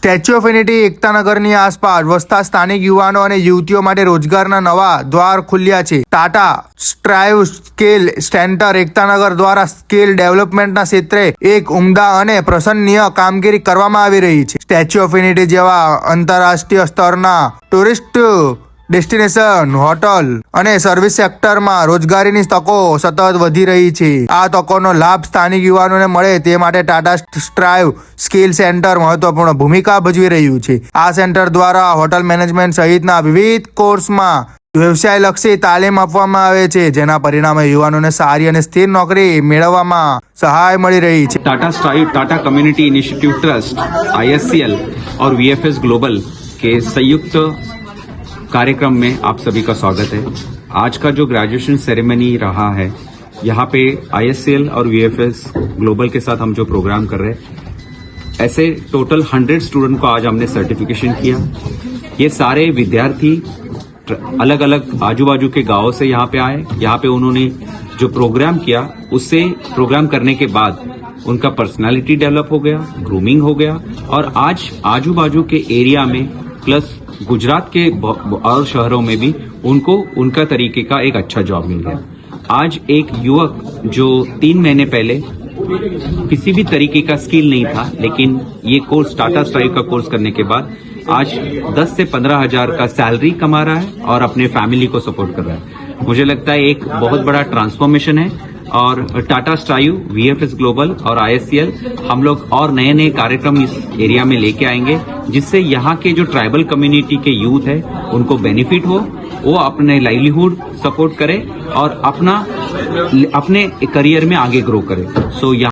Statue of unity એકતાનગરની આસપાસ વસતા સ્થાનિક યુવાનો અને યુવતીઓ માટે રોજગારના નવા દ્વાર ખુલ્યા છે. Tata Strive skill centre Ektanagar દ્વારા સ્કિલ ડેવલપમેન્ટના ક્ષેત્રે એક ઉમદા અને પ્રસન્નીય કામગીરી કરવામાં આવી રહી છે. સ્ટેચ્યુ ઓફ યુનિટી જેવા આંતરરાષ્ટ્રીય સ્તરના ટુરિસ્ટ ડેસ્ટિનેશન, હોટલ અને સર્વિસ સેક્ટરમાં રોજગારીની તકો સતત વધી રહી છે. આ તકોનો લાભ સ્થાનિક યુવાનોને મળે તે માટે ટાટા સ્ટ્રાઇવ સ્કિલ સેન્ટર મહત્વપૂર્ણ ભૂમિકા ભજવી રહ્યું છે. આ સેન્ટર દ્વારા હોટલ મેનેજમેન્ટ સહિતના વિવિધ કોર્સમાં વ્યવસાયલક્ષી તાલીમ આપવામાં આવે છે, જેના પરિણામે યુવાનોને સારી અને સ્થિર નોકરી મેળવવામાં સહાય મળી રહી છે. Tata Strive, Tata community initiative trust, ISCL ઓર વીએફએસ ગ્લોબલ, કે સંયુક્ત कार्यक्रम में आप सभी का स्वागत है। आज का जो ग्रेजुएशन सेरेमनी रहा है, यहाँ पे आईएससीएल और वीएफएस ग्लोबल के साथ हम जो प्रोग्राम कर रहे हैं, ऐसे टोटल हंड्रेड स्टूडेंट को आज हमने सर्टिफिकेशन किया। ये सारे विद्यार्थी अलग अलग आजू बाजू के गाँवों से यहाँ पे आए। यहाँ पे उन्होंने जो प्रोग्राम किया, उससे प्रोग्राम करने के बाद उनका पर्सनालिटी डेवलप हो गया ग्रूमिंग हो गया और आज आजू बाजू के एरिया में प्लस गुजरात के और शहरों में भी उनको, उनका तरीके का एक अच्छा जॉब मिल गया। आज एक युवक जो तीन महीने पहले किसी भी तरीके का स्किल नहीं था, लेकिन ये कोर्स टाटा स्ट्राइव का कोर्स करने के बाद आज 10 से पंद्रह हज़ार का सैलरी कमा रहा है और अपने फैमिली को सपोर्ट कर रहा है। मुझे लगता है एक बहुत बड़ा ट्रांसफॉर्मेशन है। और टाटा स्ट्राइव वीएफएस ग्लोबल और आईएससीएल हम लोग और नए नए कार्यक्रम इस एरिया में लेके आएँगे जिससे यहाँ के जो ट्राइबल कम्युनिटी के यूथ है उनको बेनिफिट हो वो अपने लाइवलीहुड सपोर्ट करे और अपना अपने करियर में आगे ग्रो करे। सो so,